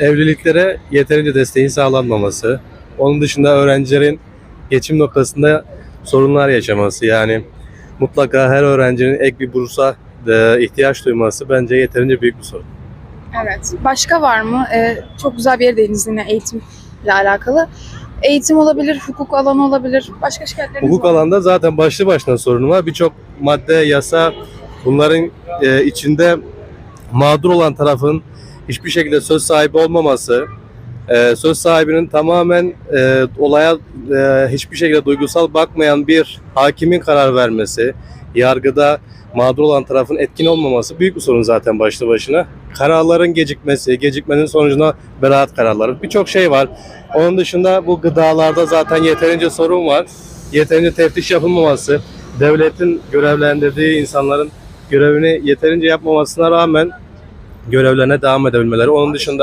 evliliklere yeterince desteğin sağlanmaması. Onun dışında öğrencilerin geçim noktasında sorunlar yaşaması. Yani mutlaka her öğrencinin ek bir bursa e, ihtiyaç duyması bence yeterince büyük bir sorun. Evet. Başka var mı? Ee, çok güzel bir yere değindiniz yine eğitimle alakalı. Eğitim olabilir, hukuk alanı olabilir. Başka şikayetleriniz Hukuk var mı? alanda zaten başlı başına sorunu var. Birçok madde, yasa bunların e, içinde mağdur olan tarafın hiçbir şekilde söz sahibi olmaması, e, söz sahibinin tamamen e, olaya e, hiçbir şekilde duygusal bakmayan bir hakimin karar vermesi, yargıda mağdur olan tarafın etkin olmaması büyük bir sorun zaten başlı başına. Kararların gecikmesi, gecikmenin sonucunda beraat kararları birçok şey var. Onun dışında bu gıdalarda zaten yeterince sorun var. Yeterince teftiş yapılmaması, devletin görevlendirdiği insanların görevini yeterince yapmamasına rağmen görevlerine devam edebilmeleri. Onun dışında